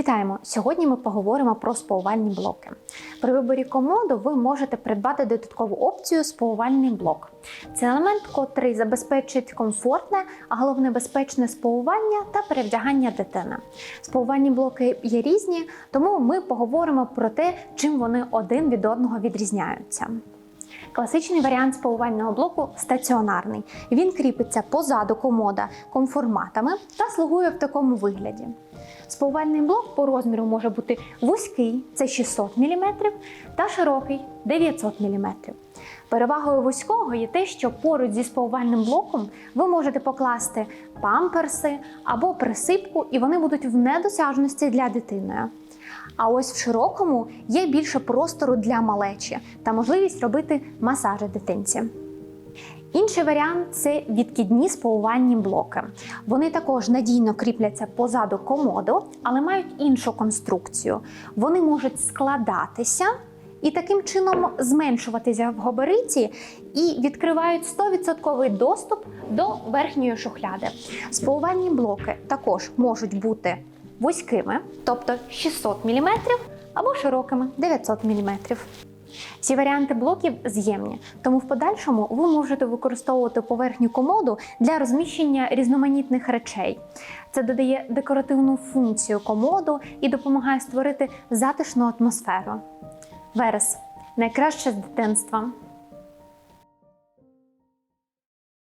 Вітаємо! Сьогодні ми поговоримо про спавувальні блоки. При виборі комоду ви можете придбати додаткову опцію спавувальний блок. Це елемент, котрий забезпечить комфортне, а головне безпечне спавування та перевдягання дитини. Спавувальні блоки є різні, тому ми поговоримо про те, чим вони один від одного відрізняються. Класичний варіант спавувального блоку стаціонарний. Він кріпиться позаду комода конформатами та слугує в такому вигляді. Спавувальний блок по розміру може бути вузький це 600 мм та широкий 900 мм. Перевагою вузького є те, що поруч зі спавувальним блоком ви можете покласти памперси або присипку, і вони будуть в недосяжності для дитини. А ось в широкому є більше простору для малечі та можливість робити масажі дитинці. Інший варіант це відкидні спавувальні блоки. Вони також надійно кріпляться позаду комоду, але мають іншу конструкцію. Вони можуть складатися і таким чином зменшуватися в габариті і відкривають 100% доступ до верхньої шухляди. Спавувальні блоки також можуть бути вузькими, тобто 600 мм, або широкими 900 мм. Ці варіанти блоків з'ємні, тому в подальшому ви можете використовувати поверхню комоду для розміщення різноманітних речей. Це додає декоративну функцію комоду і допомагає створити затишну атмосферу. Верес найкраще з дитинства.